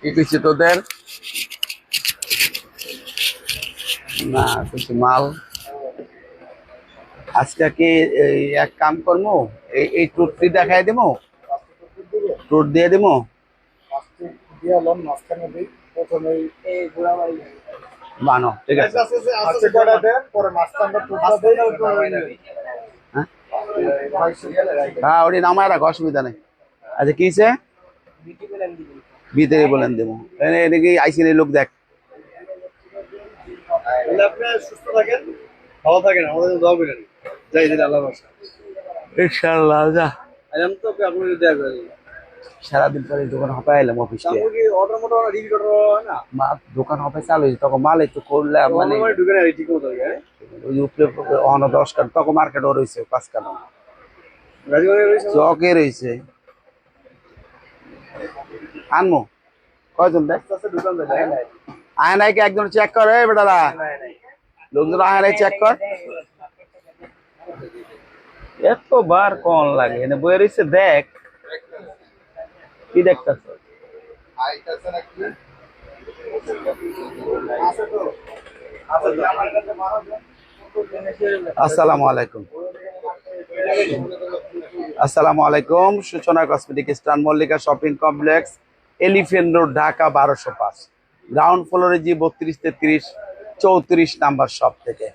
কি তোদের? না, কিছু মাল। আজকে কি এক কাম করব এই এই টুরটি দেখাই দেবো টুর দিয়ে দেবো বানো, ঠিক আছে। হ্যাঁ? হ্যাঁ ওটি নামায় রাখো, অসুবিধা নেই। আচ্ছা কিসে ভিতরে বলেন দেবো। এনে এদিকে আইসির লোক দেখ। সুস্থ থাকেন ভালো থাকেন আমাদের দোয়া করেন। যাই দিন আল্লাহ বাসা যা। আজ তো আপনি দেয়া করে সারাদিন পরে দোকান এলাম অফিস চালু হয়েছে তখন মাল একটু করলাম মানে মানে হ্যাঁ? ওই উপরে অন দশ কাঠ তখন মার্কেটও রয়েছে পাঁচ চকে রয়েছে। আনমো। কয়জন দেখ আয় নাই কি একজন চেক করে বেটারা লোকজন আয় নাই চেক কর। এত বার কোন লাগে এনে বয়ে রয়েছে দেখ। কি দেখতেছ? আসসালামু আলাইকুম। আসসালামু আলাইকুম। সূচনা কসমেটিক স্টান Mallika shopping complex elephant road Dhaka বারোশো পাঁচ। গ্রাউন্ড ফ্লোরে জি বত্রিশ তেত্রিশ, চৌত্রিশ নাম্বার শপ থেকে।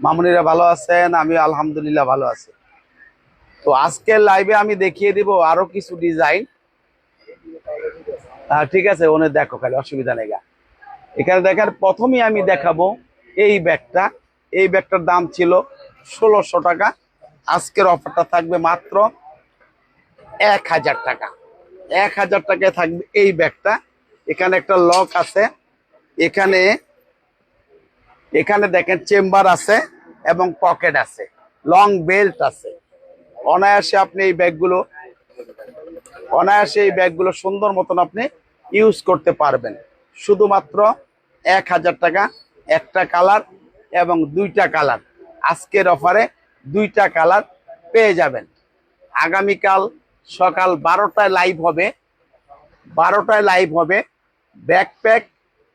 মামুনিরা ভালো আছেন? আমি আলহামদুলিল্লাহ ভালো আছি। তো আজকের লাইভে আমি দেখিয়ে দিব আরও কিছু ডিজাইন হ্যাঁ ঠিক আছে, ওনে দেখো খালি, অসুবিধা নেই গা। এখানে দেখার প্রথমেই আমি দেখাবো এই ব্যাগটা। এই ব্যাগটার দাম ছিল ষোলোশো টাকা। আজকের অফারটা থাকবে মাত্র এক হাজার টাকা। এক হাজার টাকায় থাকবে এই ব্যাগটা। এখানে একটা লক আছে। এখানে এখানে দেখেন চেম্বার আছে এবং পকেট আছে। লং বেল্ট আছে। অনায়াসে আপনি এই ব্যাগগুলো, অনায়াসে এই ব্যাগগুলো সুন্দর মতন আপনি ইউজ করতে পারবেন। শুধুমাত্র এক হাজার টাকা, একটা কালার এবং দুইটা কালার। আজকের অফারে দুইটা কালার পেয়ে যাবেন। আগামীকাল সকাল বারোটায় লাইভ হবে। বারোটায় লাইভ হবে ব্যাকপ্যাক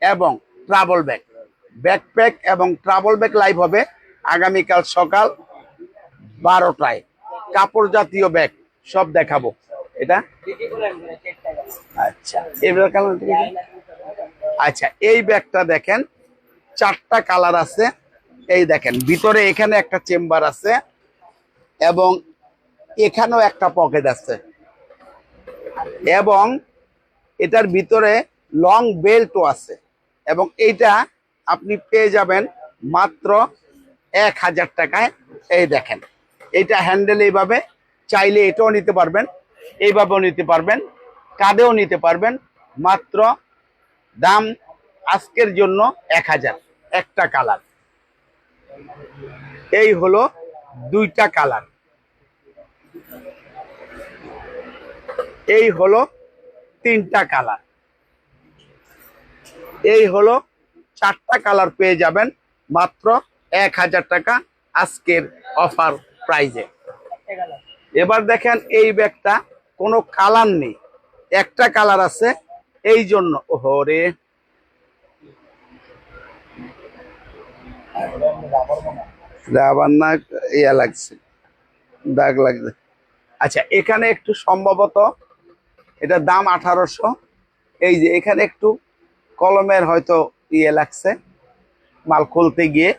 এবং ট্রাভেল ব্যাগ ব্যাকপ্যাক এবং ট্রাভেল ব্যাগ লাইভ হবে আগামীকাল সকাল বারোটায়। কাপড় জাতীয় ব্যাগ সব দেখাবো। এটা? আচ্ছা এবার আচ্ছা এই ব্যাগটা দেখেন, চারটা কালার আছে। এই দেখেন, ভিতরে এখানে একটা চেম্বার আছে এবং এখানেও একটা পকেট আছে। এবং এটার ভিতরে লং বেল্টও আছে এবং এইটা আপনি পেয়ে যাবেন মাত্র এক হাজার টাকায়। এই দেখেন এটা হ্যান্ডেল এইভাবে, চাইলে এটাও নিতে পারবেন, এইভাবেও নিতে পারবেন কাঁধেও নিতে পারবেন, মাত্র দাম আজকের জন্য এক হাজার, একটা কালার। এই হলো দুইটা কালার। এই হলো তিনটা কালার। এই হলো চারটা কালার পেয়ে যাবেন মাত্র এক হাজার টাকা আজকের অফার প্রাইজে। এবার দেখেন এই ব্যাগটা কোনো কালার নেই। একটা কালার আছে, এই জন্য ওহো রে রাবার না, ইয়া লাগছে, দাগ লাগছে। আচ্ছা এখানে একটু সম্ভবত এটার দাম আঠারোশো। এই যে এখানে একটু কলমের হয়তো ইয়ে লাগছে, মাল খুলতে গিয়ে।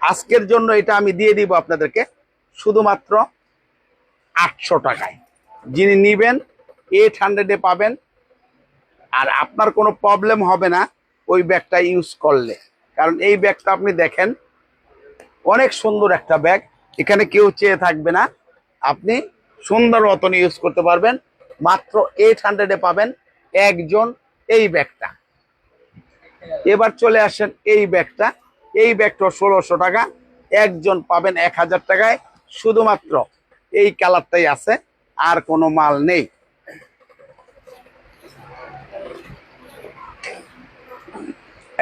আজকের জন্য এটা আমি দিয়ে দিব আপনাদেরকে, শুধুমাত্র আটশো টাকায়। যিনি নিবেন এইট হান্ড্রেডে পাবেন। আর আপনার কোনো প্রবলেম হবে না, ওই ব্যাগটা ইউজ করলে। কারণ এই ব্যাগটা আপনি দেখেন, অনেক সুন্দর একটা ব্যাগ। এখানে কেউ চেয়ে থাকবে না। আপনি সুন্দর মতন ইউজ করতে পারবেন। মাত্র এইট হান্ড্রেডে পাবেন একজন এই ব্যাগটা। এবার চলে আসেন এই ব্যাগটা। এই ব্যাগটা ষোলোশো টাকা। একজন পাবেন এক হাজার টাকায়। শুধুমাত্র এই কালারটাই আছে, আর কোনো মাল নেই।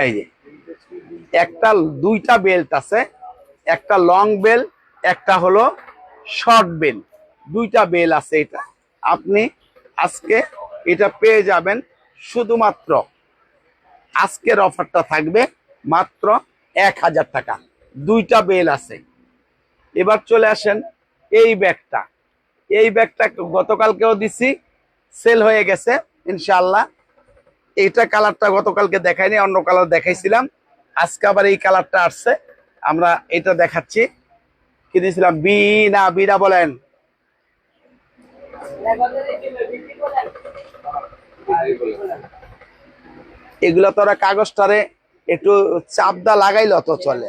এই যে। একটা দুইটা বেল্ট আছে, একটা লং বেল একটা হলো শর্ট বেল দুইটা বেল আছে এটা। আপনি আজকে এটা পেয়ে যাবেন শুধুমাত্র আজকের অফারটা থাকবে মাত্র এক হাজার টাকা। দুইটা বেল আছে। এবার চলে আসেন এই ব্যাগটা। এই ব্যাগটা গতকালকেও দিছি সেল হয়ে গেছে ইনশাল্লাহ এইটা কালারটা গতকালকে দেখাইনি, অন্য কালার দেখাইছিলাম। আজকে আবার এই কালারটা আসছে। আমরা এটা দেখাচ্ছি। কি দিয়েছিলাম? বি না বিরা বলেন। এগুলো তো ওরা কাগজটারে একটু চাপদা লাগাইলে তো চলে।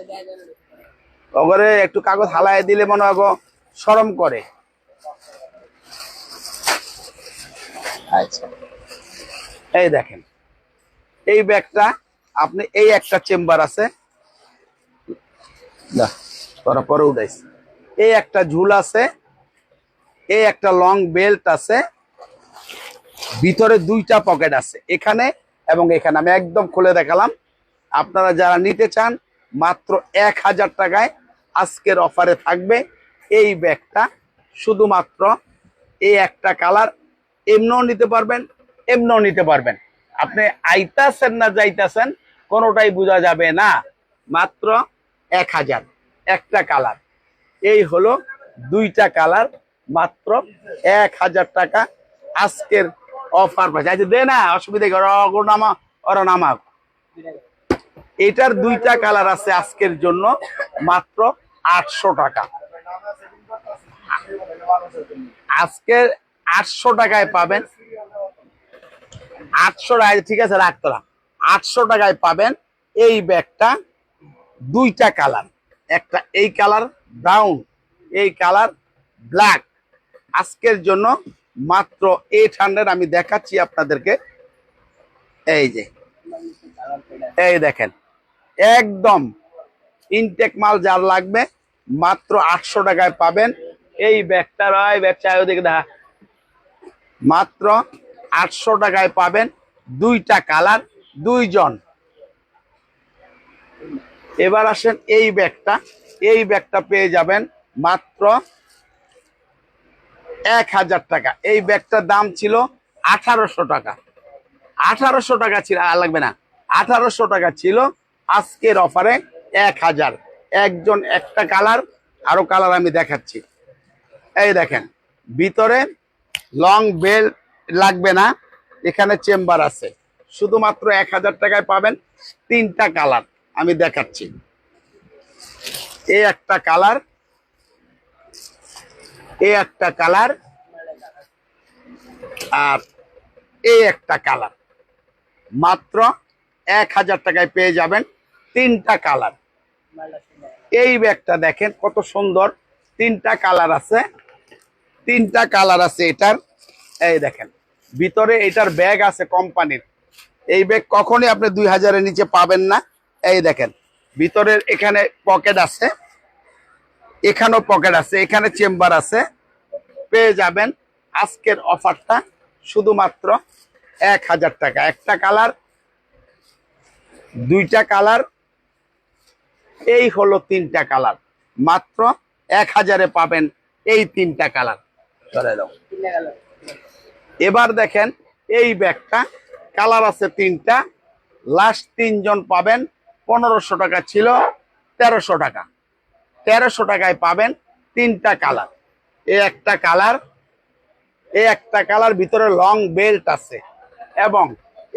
ওগরে একটু কাগজ হালাই দিলে মনে হয় সরম করে। আচ্ছা এই দেখেন। এই ব্যাগটা আপনি এই একটা চেম্বার আছে। পরে এই একটা ঝুল আছে, এই একটা লং বেল্ট আছে, ভিতরে দুইটা পকেট আছে, এখানে এবং এখানে। আমি একদম খুলে দেখালাম। আপনারা যারা নিতে চান, মাত্র এক হাজার টাকায় আজকের অফারে থাকবে এই ব্যাগটা। শুধুমাত্র এই একটা কালার এমনও নিতে পারবেন, এমনও নিতে পারবেন। আপনি আইতাছেন না যাইতাছেন কোনোটাই বোঝা যাবে না। মাত্র এক হাজার। একটা কালার। এই হলো দুইটা কালার, মাত্র এক হাজার টাকা আজকের অফার পাচ্ছে আচ্ছা দে না, অসুবিধা নামা, ওরা নামাক। এটার দুইটা কালার আছে আজকের জন্য, মাত্র আটশো টাকা। আজকে আটশো টাকায় পাবেন। আটশো টাকায় ঠিক আছে রাখতরা আটশো টাকায় পাবেন এই ব্যাগটা দুইটা কালার। একটা এই কালার ব্রাউন, এই কালার ব্ল্যাক। আজকের জন্য মাত্র এইট হান্ড্রেড আমি দেখাচ্ছি আপনাদেরকে। এই যে, এই দেখেন, একদম ইনটেক মাল যার লাগবে মাত্র আটশো টাকায় পাবেন। এই ব্যাগটা রয় চাই ওদিকে দেখা। মাত্র আটশো টাকায় পাবেন দুইটা কালার। দুইজন। এবার আসেন এই ব্যাগটা। এই ব্যাগটা পেয়ে যাবেন মাত্র এক হাজার টাকা। এই ব্যাগটার দাম ছিল আঠারোশো টাকা। আঠারোশো টাকা ছিল, আর লাগবে না। আঠারোশো টাকা ছিল আজকের অফারে এক হাজার। একজন একটা কালার, আরও কালার আমি দেখাচ্ছি। এই দেখেন, ভিতরে লং বেল লাগবে না, এখানে চেম্বার আছে। শুধুমাত্র এক হাজার টাকায় পাবেন তিনটা কালার। আমি দেখাচ্ছি। এই একটা কালার, এই একটা কালার, আর এই একটা কালার। মাত্র এক হাজার টাকায় পেয়ে যাবেন তিনটা কালার। এই ব্যাগটা দেখেন কত সুন্দর। তিনটা কালার আছে। তিনটা কালার আছে এটার। এই দেখেন, ভিতরে এটার ব্যাগ আছে কোম্পানির। এই ব্যাগ কখনই আপনি দুই হাজারের নিচে পাবেন না। এই দেখেন, ভিতরের এখানে পকেট আছে, এখানেও পকেট আছে, এখানে চেম্বার আছে। পেয়ে যাবেন আজকের অফারটা শুধুমাত্র এক হাজার টাকা। একটা কালার, দুইটা কালার, এই হলো তিনটা কালার। মাত্র এক হাজারে পাবেন এই তিনটা কালার। ধরে এবার দেখেন, এই ব্যাগটা কালার আছে তিনটা। লাস্ট তিনজন পাবেন পনেরোশো টাকা ছিল তেরোশো টাকা। তেরোশো টাকায় পাবেন তিনটা কালার। এ একটা কালার, এ একটা কালার, ভিতরে লং বেল্ট আছে এবং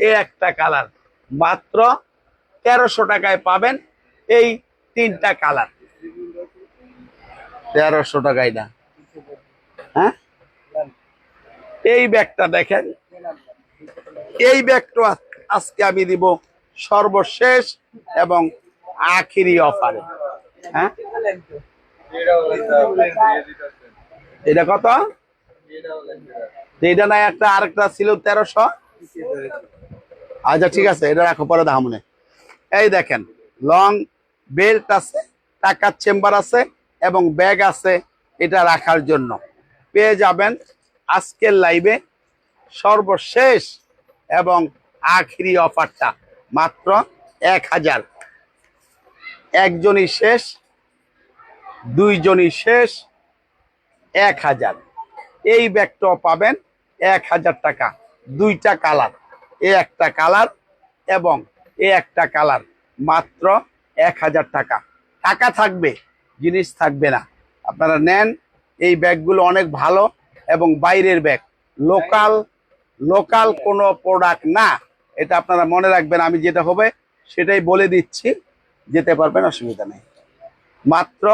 এ একটা কালার। মাত্র তেরোশো টাকায় পাবেন এই তিনটা কালার। তেরোশো টাকায় না। হ্যাঁ? এই ব্যাগটা দেখেন। এই ব্যাগটা আজ- আজকে আমি দিব সর্বশেষ এবং আখিরি অফারে। হ্যাঁ? এটা কত? এটা নাই, একটা আরেকটা ছিল তেরোশো। আচ্ছা ঠিক আছে, এটা রাখো, পরে দামনে এই দেখেন লং বেল্ট আছে, টাকার চেম্বার আছে এবং ব্যাগ আছে এটা রাখার জন্য। পেয়ে যাবেন আজকের লাইভে সর্বশেষ এবং আখরি অফারটা মাত্র এক হাজার। একজনই শেষ, দুইজনই শেষ, এক হাজার। এই ব্যাগটাও পাবেন এক হাজার টাকা। দুইটা কালার, এ একটা কালার এবং এ একটা কালার মাত্র এক হাজার টাকা। টাকা থাকবে, জিনিস থাকবে না। আপনারা নেন, এই ব্যাগগুলো অনেক ভালো এবং বাইরের ব্যাগ, লোকাল লোকাল কোনো প্রোডাক্ট না এটা আপনারা মনে রাখবেন আমি যেটা হবে সেটাই বলে দিচ্ছি যেতে পারবেন অসুবিধা নেই। মাত্র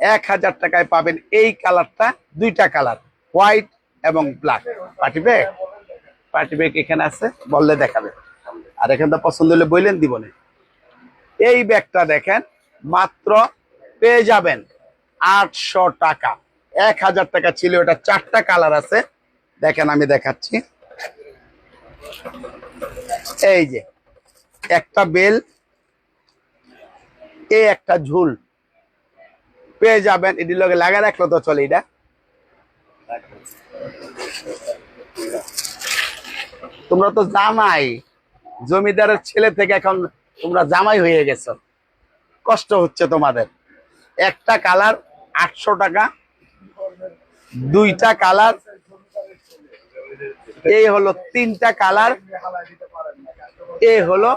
এক হাজার টাকায় পাবেন এই কালারটা দুইটা কালার হোয়াইট এবং black. Party bag? Party bag এখানে আছে বললে দেখাবে। আর এখানে তো পছন্দ হলে বললেন দিবনে এই ব্যাগটা দেখেন মাত্র পেয়ে যাবেন আটশো টাকা। এক হাজার টাকা ছিল ওটা চারটা কালার আছে। দেখেন আমি দেখাচ্ছি। এই যে, একটা বেল এ একটা ঝুল। পেয়ে যাবেন, এটির লগে লাগা রাখল তো চলে এটা। তোমরা তো জামাই, জমিদারের ছেলে থেকে এখন তোমরা জামাই হয়ে গেছো। কষ্ট হচ্ছে তোমাদের। একটা কালার আটশো টাকা, দুইটা কালার এই হলো তিনটা কালার। এই হলো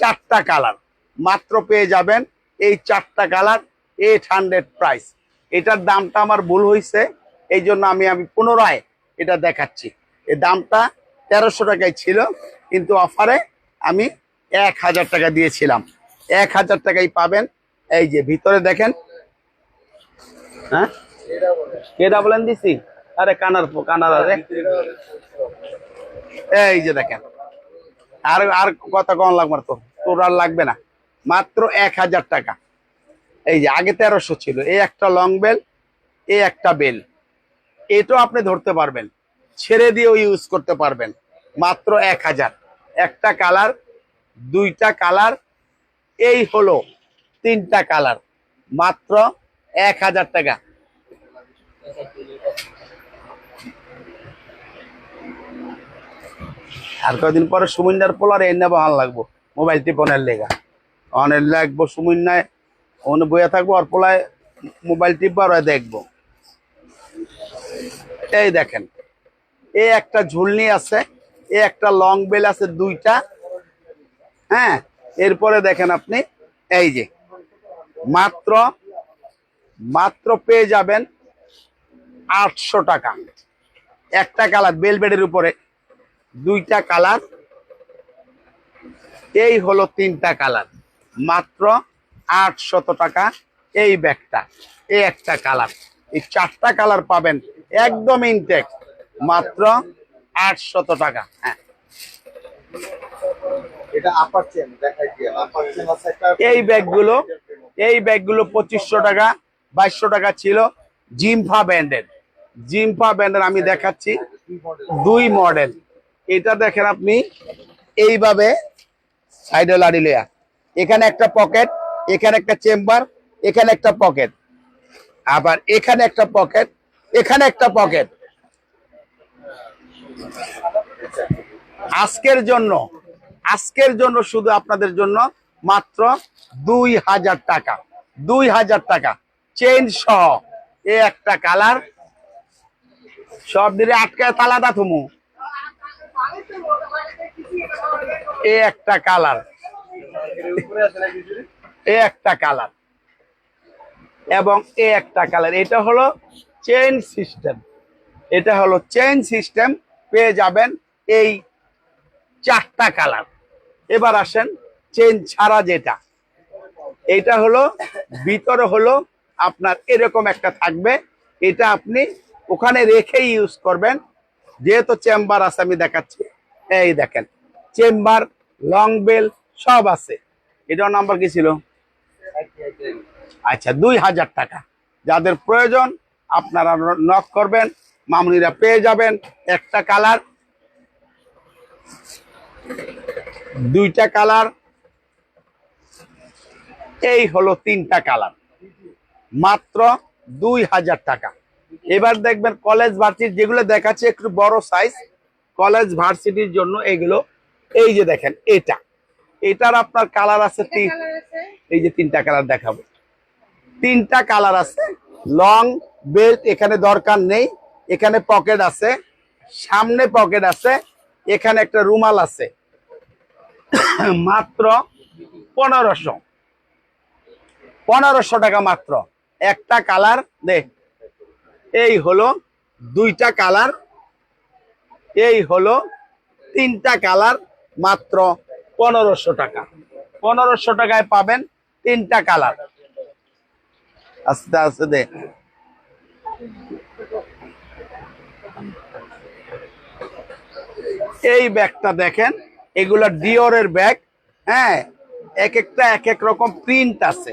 চারটা কালার। মাত্র পেয়ে যাবেন এই চারটা কালার এইট হান্ড্রেড প্রাইস এটার দামটা আমার ভুল হয়েছে এই জন্য আমি আমি পুনরায় এটা দেখাচ্ছি। এই দামটা তেরোশো টাকায় ছিল, কিন্তু অফারে আমি এক হাজার টাকা দিয়েছিলাম। এক হাজার টাকাই পাবেন। এই যে ভিতরে দেখেন। হ্যাঁ? কেটা বলেন দিছি আরে কানার কানার আরে। এই যে দেখেন। আর আর কথা কম লাগবে তো, তোর আর লাগবে না। মাত্র এক হাজার টাকা। এই যে, আগে তেরোশো ছিল, এই একটা লং বেল এই একটা বেল এটাও আপনি ধরতে পারবেন, ছেড়ে দিয়েও ইউজ করতে পারবেন। মাত্র এক হাজার। একটা কালার দুইটা কালার এই হলো তিনটা কালার মাত্র এক হাজার টাকা। আর কদিন পরে সুমিন্দার পোলার এনে বহান লাগবো। মোবাইল টিপনের লেগা। অনেক লাগবো সুমিন্নায় ওনে বইয়া থাকব আর পোলায় মোবাইল টিপবো দেখব। এই দেখেন এই একটা ঝুলনি আছে, এ একটা লং বেল আছে দুইটা। হ্যাঁ এরপরে দেখেন আপনি, এই যে, মাত্র মাত্র পেয়ে যাবেন আটশো টাকা। একটা কালার বেলবেডের উপরে। দুইটা কালার। এই হলো তিনটা কালার। মাত্র আটশত টাকা এই ব্যাগটা। এই একটা কালার। এই চারটা কালার পাবেন একদম ইনটেক। মাত্র আটশত টাকা। হ্যাঁ। এই ব্যাগগুলো এই ব্যাগগুলো পঁচিশশো টাকা বাইশশো টাকা ছিল। জিমফা ব্যান্ডের। জিমফা ব্যান্ডের আমি দেখাচ্ছি। দুই মডেল। এটা দেখেন আপনি, এইভাবে সাইডে লাড়ি লেয়া এখানে একটা পকেট এখানে একটা চেম্বার এখানে একটা পকেট আবার এখানে একটা পকেট এখানে একটা পকেট আজকের জন্য আজকের জন্য শুধু আপনাদের জন্য মাত্র দুই হাজার টাকা। দুই হাজার টাকা। চেন সহ। এ একটা কালার সব দিলে আটকায় তালাটা থুমু। এ একটা কালার? এ একটা কালার। এবং এ একটা কালার। এটা হলো চেইন সিস্টেম। এটা হলো চেইন সিস্টেম। পেয়ে যাবেন এই চারটা কালার। এবার আসেন চেন ছাড়া যেটা। এটা হলো, ভিতরে হলো আপনার এরকম একটা থাকবে। এটা আপনি ওখানে রেখে ইউজ করবেন। যেহেতু চেম্বার আছে, আমি দেখাচ্ছি। এই দেখেন। চেম্বার লং বেল সব আছে। এটার নাম্বার কি ছিল? আচ্ছা দুই হাজার টাকা। যাদের প্রয়োজন, আপনারা নক করবেন, মামুনিরা পেয়ে যাবেন একটা কালার দুইটা কালার এই হলো তিনটা কালার মাত্র দুই হাজার টাকা। এবার দেখবেন কলেজ ভার্সিটি যেগুলো দেখাচ্ছে, একটু বড় সাইজ কলেজ ভার্সিটির জন্য এগুলো এই যে দেখেন এটা। এটার আপনার কালার আছে তিন এই যে তিনটা কালার দেখাবো। তিনটা কালার আছে লং বেল্ট এখানে দরকার নেই এখানে পকেট আছে সামনে পকেট আছে এখানে একটা রুমাল আছে। মাত্র পনেরোশো। পনেরোশো টাকা মাত্র। একটা কালার দে। এই হলো দুইটা কালার এই হলো তিনটা কালার মাত্র পনেরোশো টাকা। পনেরোশো টাকায় পাবেন তিনটা কালার। আস্তে আস্তে দে। এই ব্যাগটা দেখেন, এগুলো ডিওরের ব্যাগ হ্যাঁ? এক একটা এক এক রকম প্রিন্ট আছে।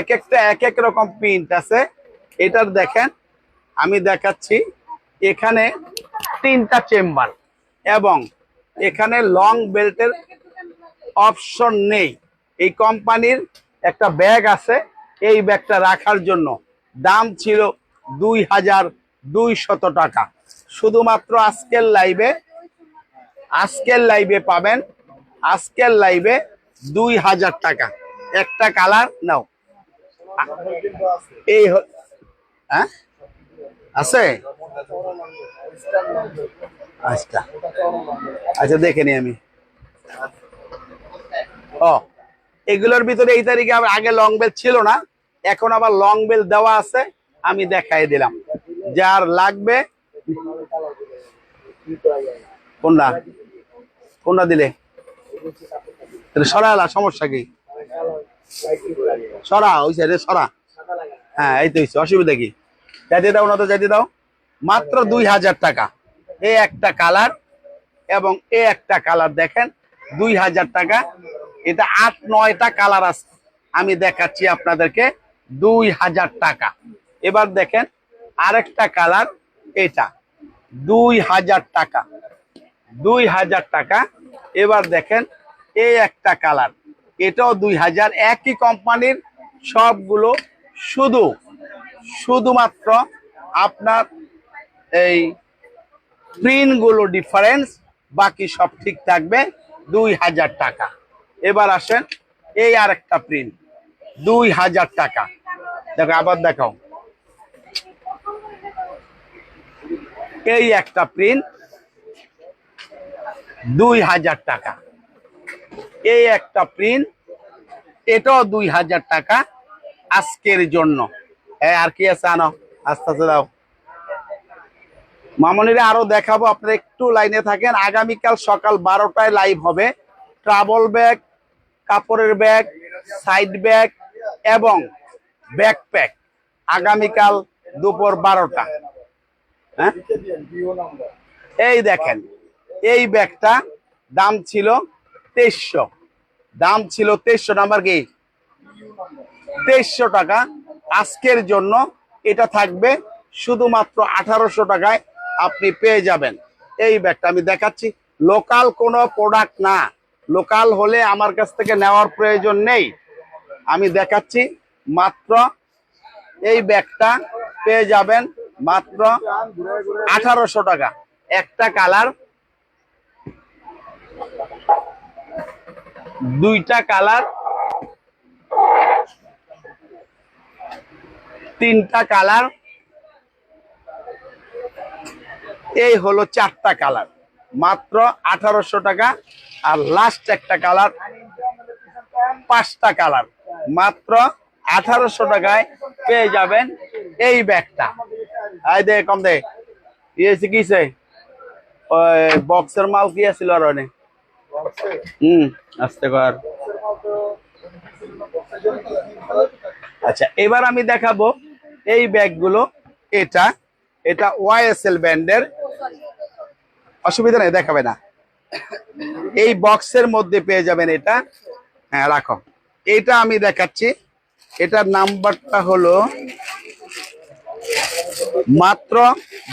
এক একটা এক এক রকম প্রিন্ট আছে। এটার দেখেন, আমি দেখাচ্ছি, এখানে তিনটা চেম্বার এবং এখানে লং বেল্টের অপশন নেই। এই কোম্পানির একটা ব্যাগ আছে, এই ব্যাগটা রাখার জন্য। দাম ছিল দুই হাজার দুইশত টাকা। শুধুমাত্র আজকের লাইভে আজকের লাইভে পাবেন, আজকের লাইভে দুই হাজার টাকা। একটা কালার নাও। এই হ্যাঁ? আছে? আচ্ছা। আচ্ছা দেখে নি আমি। ও, এগুলোর ভিতরে এই তারিখে আবার আগে লং বেল ছিল না, এখন আবার লং বেল দেওয়া আছে, আমি দেখাই দিলাম। যার লাগবে, কোনটা? কোনটা দিলে? সরালা সমস্যা কি? সরা, ওই সাইডে সরা। হ্যাঁ এই তো অসুবিধা কি? যাইতে দাও, না তো যাইতে দাও। মাত্র দুই হাজার টাকা। এই একটা কালার এবং এ একটা কালার দেখেন, দুই হাজার টাকা। এটা আট, নয়টা কালার আছে। আমি দেখাচ্ছি আপনাদেরকে, দুই হাজার টাকা। এবার দেখেন, আরেকটা কালার এটা, দুই হাজার টাকা। দুই হাজার টাকা। এবার দেখেন এই একটা কালার। এটাও দুই হাজার। একই কোম্পানির সবগুলো শুধু, শুধুমাত্র আপনার এই প্রিন্টগুলো ডিফারেন্স বাকি সব ঠিক থাকবে দুই হাজার টাকা। এবার আসেন, এই আর একটা প্রিন্ট দুই হাজার টাকা। দেখো, আবার দেখাও। এই একটা প্রিন্ট দুই হাজার টাকা। এই একটা প্রিন্ট এটাও দুই হাজার টাকা আজকের জন্য। আর কি আছে আনো? আস্তে আস্তে দাও। মামনিরে আরও দেখাবো, আপনারা একটু লাইনে থাকেন। আগামীকাল সকাল বারোটায় লাইভ হবে। ট্রাভেল ব্যাগ কাপড়ের ব্যাগ সাইড ব্যাগ এবং ব্যাকপ্যাক আগামীকাল দুপুর বারোটা। হ্যাঁ? এই দেখেন, এই ব্যাগটা দাম ছিল তেইশশো। দাম ছিল তেইশশো নাম্বার কি? তেইশশো টাকা। আজকের জন্য এটা থাকবে শুধুমাত্র আঠারোশো টাকায় আপনি পেয়ে যাবেন। এই ব্যাগটা আমি দেখাচ্ছি। লোকাল কোনো প্রোডাক্ট না। লোকাল হলে আমার কাছ থেকে নেওয়ার প্রয়োজন নেই। আমি দেখাচ্ছি। মাত্র এই ব্যাগটা পেয়ে যাবেন মাত্র আঠারোশো টাকা। একটা কালার। দুইটা কালার। তিনটা কালার। এই হলো চারটা কালার। মাত্র আঠারোশো টাকা আর লাস্ট একটা কালার, পাঁচটা কালার। মাত্র আঠারোশো টাকায় পেয়ে যাবেন এই ব্যাগটা। আই দে, কম দে। ইয়েছে কিসে ওই বক্সের মাল কি আছিল আর অনেক হুম, আসতে কর। আচ্ছা এবার আমি দেখাবো এই ব্যাগগুলো, এটা। এটা ওয়াইএসএল ব্যান্ডের অসুবিধা নেই, দেখাবে না। এই বক্সের মধ্যে পেয়ে যাবেন এটা। হ্যাঁ রাখো। এটা আমি দেখাচ্ছি। এটার নাম্বারটা হলো মাত্র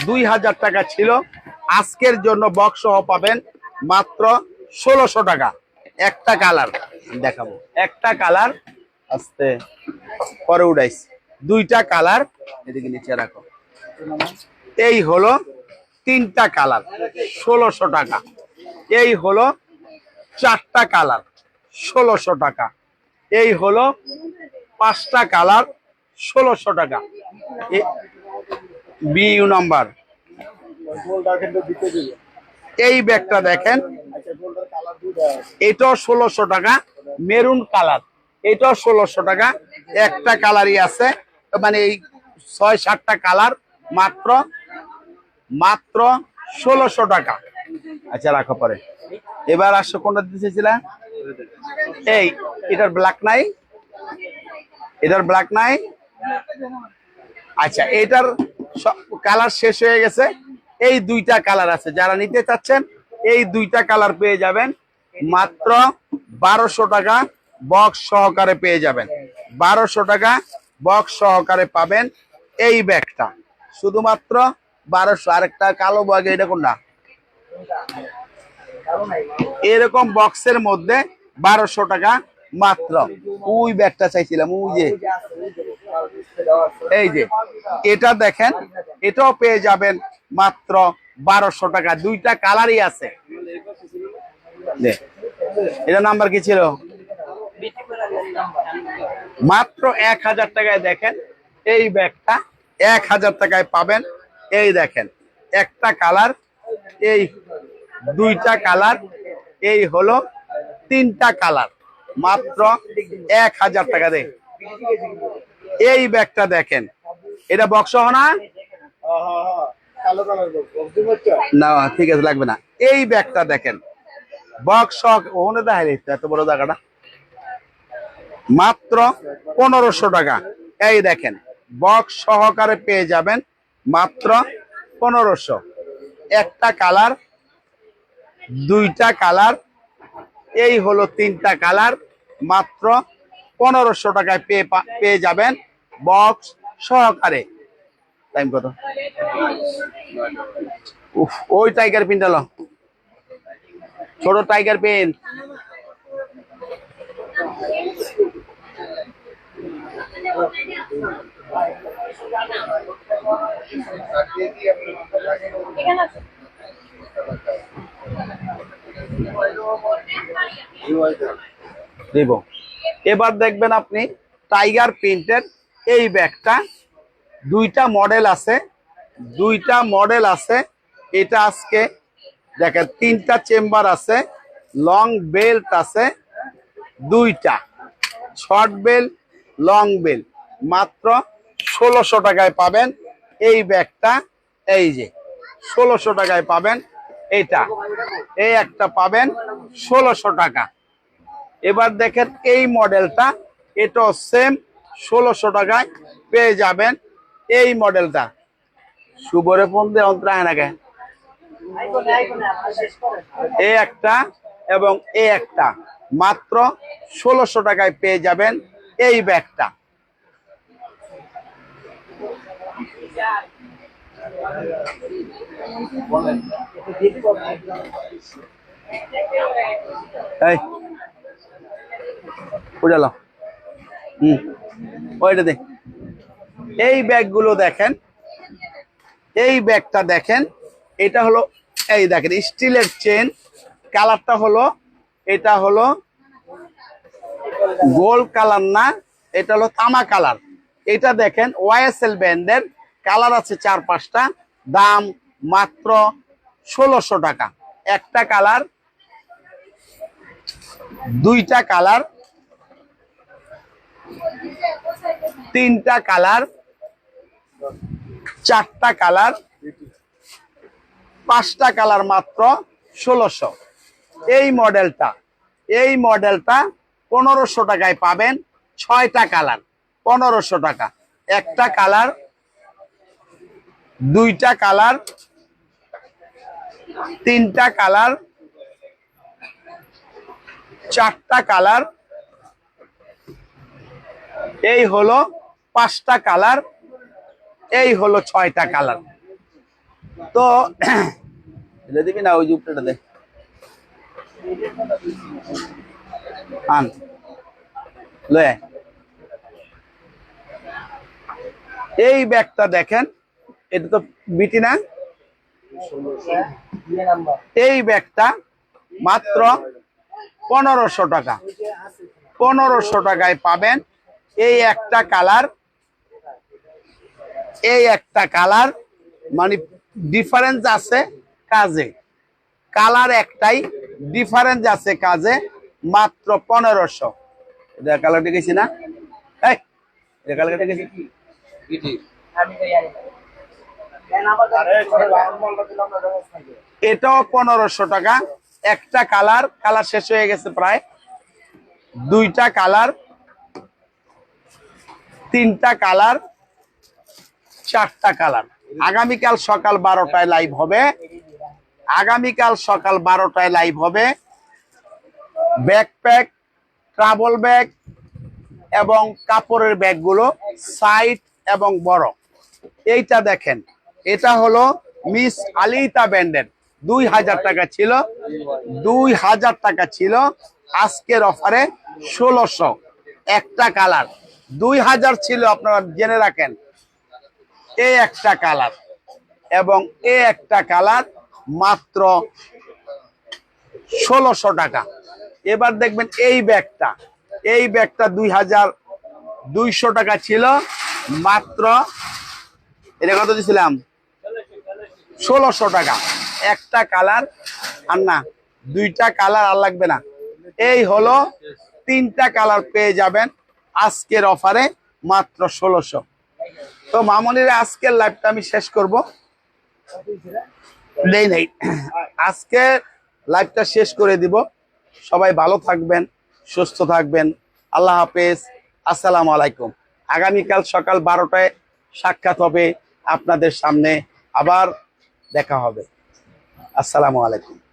দুই হাজার টাকা ছিল। আজকের জন্য বক্স সহ পাবেন মাত্র ষোলোশো টাকা। একটা কালার দেখাবো। একটা কালার আস্তে পরে উঠাইস দুইটা কালার এদিকে নিচে রাখো। এই হলো তিনটা কালার, ষোলোশো টাকা। এই হলো চারটা কালার, ষোলোশো টাকা। এই হলো পাঁচটা কালার, ষোলোশো টাকা। B U number. এই ব্যাগটা দেখেন, এটাও ষোলোশো টাকা, মেরুন কালার। এটাও ষোলোশো টাকা, একটা কালারই আছে মানে এই ছয় সাতটা কালার মাত্র মাত্র ষোলোশো টাকা। আচ্ছা রাখো পরে। এবার আসো, কোনটা দিতে দিতেছিলাম এই, এটার ব্ল্যাক নাই? এটার ব্ল্যাক নাই? আচ্ছা এটার কালার শেষ হয়ে গেছে। এই দুইটা কালার আছে। যারা নিতে চাচ্ছেন, এই দুইটা কালার পেয়ে যাবেন। মাত্র বারোশো টাকা বক্স সহকারে পেয়ে যাবেন। বারোশো টাকা বক্স সহকারে পাবেন এই ব্যাগটা। শুধুমাত্র বারোশো আরেকটা কালো ব্যাগ এটা কোনটা? এরকম বক্সের মধ্যে বারোশো টাকা মাত্র। ওই ব্যাগটা চাইছিলাম ওই যে। এই যে এটা দেখেন এটাও পেয়ে যাবেন মাত্র বারোশো টাকা। দুইটা কালারই আছে। এটা নাম্বার কি ছিল? মাত্র এক হাজার টাকায় দেখেন এই ব্যাগটা এক হাজার টাকায় পাবেন। এই দেখেন, একটা কালার, এই দুইটা কালার, এই হলো তিনটা কালার, মাত্র এক হাজার টাকা দেয় এই ব্যাগটা দেখেন, এটা বক্স না? না, ঠিক আছে, লাগবে না। এই ব্যাগটা দেখেন বক্স ওখানে দিচ্ছে এত বড় জায়গাটা। মাত্র পনেরোশো টাকা। এই দেখেন বক্স সহকারে পেয়ে যাবেন মাত্র পনেরোশো। একটা কালার, দুইটা কালার, এই হলো তিনটা কালার, মাত্র পনেরোশো টাকায় পেয়ে পেয়ে যাবেন বক্স সহকারে। টাইম কত? ওই টাইগার পিনটা লো। ছোট টাইগার পেন দেব। এবার দেখবেন আপনি টাইগার প্রিন্টের এই ব্যাগটা। দুইটা মডেল আছে। দুইটা মডেল আছে। এটা আজকে দেখেন, তিনটা চেম্বার আছে। লং বেল্ট আছে। দুইটা। শর্ট বেল লং বেল মাত্র ষোলোশো টাকায় পাবেন এই ব্যাগটা, এই যে, ষোলোশো টাকায় পাবেন এটা এই একটা পাবেন ষোলোশো টাকা। এবার দেখেন এই মডেলটা, এটাও সেম ষোলোশো টাকায় পেয়ে যাবেন এই মডেলটা। সুবরে ফোন দিয়ে অন্তরায় নাকি এ একটা এবং এ একটা। মাত্র ষোলোশো টাকায় পেয়ে যাবেন এই ব্যাগটা। এই হুম ওইটা এই ব্যাগগুলো দেখেন, এই ব্যাগটা দেখেন, এটা হলো, এই দেখেন, স্টিলের চেন, কালারটা হলো, এটা হলো গোল্ড কালার না, এটা হলো তামা কালার। এটা দেখেন, ওয়াইএসএল ব্যান্ডের কালার আছে চার পাঁচটা। দাম মাত্র ষোলোশো টাকা। একটা কালার, দুইটা কালার, তিনটা কালার, চারটা কালার, পাঁচটা কালার মাত্র ষোলোশো। এই মডেলটা এই মডেলটা পনেরোশো টাকায় পাবেন। ছয়টা কালার, পনেরোশো টাকা। একটা কালার দুইটা কালার, তিনটা কালার, চারটা কালার। এই হলো পাঁচটা কালার, এই হলো ছয়টা কালার। তো এটা দিবি না ওই জুপটা দে। এই ব্যাগটা দেখেন। এটা তো বিটি না? এই ব্যাগটা মাত্র পনেরোশো টাকা। পনেরোশো টাকায় পাবেন এই একটা কালার। এই একটা কালার মানে ডিফারেন্স আছে কাজে। কালার একটাই ডিফারেন্স আছে কাজে মাত্র পনেরোশো। এটা কালারটা গেছি না? এই, কালারটা গেছি এটাও পনেরোশো টাকা। একটা কালার কালার শেষ হয়ে গেছে প্রায়। দুইটা কালার তিনটা কালার চারটা কালার। আগামীকাল সকাল বারোটায় লাইভ হবে। আগামীকাল সকাল বারোটায় লাইভ হবে। ব্যাকপ্যাক ট্রাভেল ব্যাগ এবং কাপড়ের ব্যাগগুলো সাইড এবং বড়। এইটা দেখেন। এটা হলো মিস আলিতা ব্যান্ডের। দুই হাজার টাকা ছিল, দুই হাজার টাকা ছিল আজকের অফারে ষোলোশো। একটা কালার। দুই হাজার ছিল আপনারা জেনে রাখেন এই একটা কালার এবং এ একটা কালার মাত্র ষোলোশো টাকা। এবার দেখবেন এই ব্যাগটা এই ব্যাগটা দুই হাজার দুইশো টাকা ছিল, মাত্র, এটা কত দিছিলাম? ষোলোশো টাকা। একটা কালার, আর না, দুইটা কালার আর লাগবে না। এই হলো তিনটা কালার পেয়ে যাবেন আজকের অফারে মাত্র ষোলোশো। তো মামনির আজকের লাইভটা আমি শেষ করব। নেই নেই। আজকে লাইভটা শেষ করে দিব। সবাই ভালো থাকবেন, সুস্থ থাকবেন। আল্লাহ হাফেজ। আসসালামু আলাইকুম। আগামীকাল সকাল বারোটায় সাক্ষাৎ হবে আপনাদের সামনে। আবার দেখা হবে। আসসালামু আলাইকুম।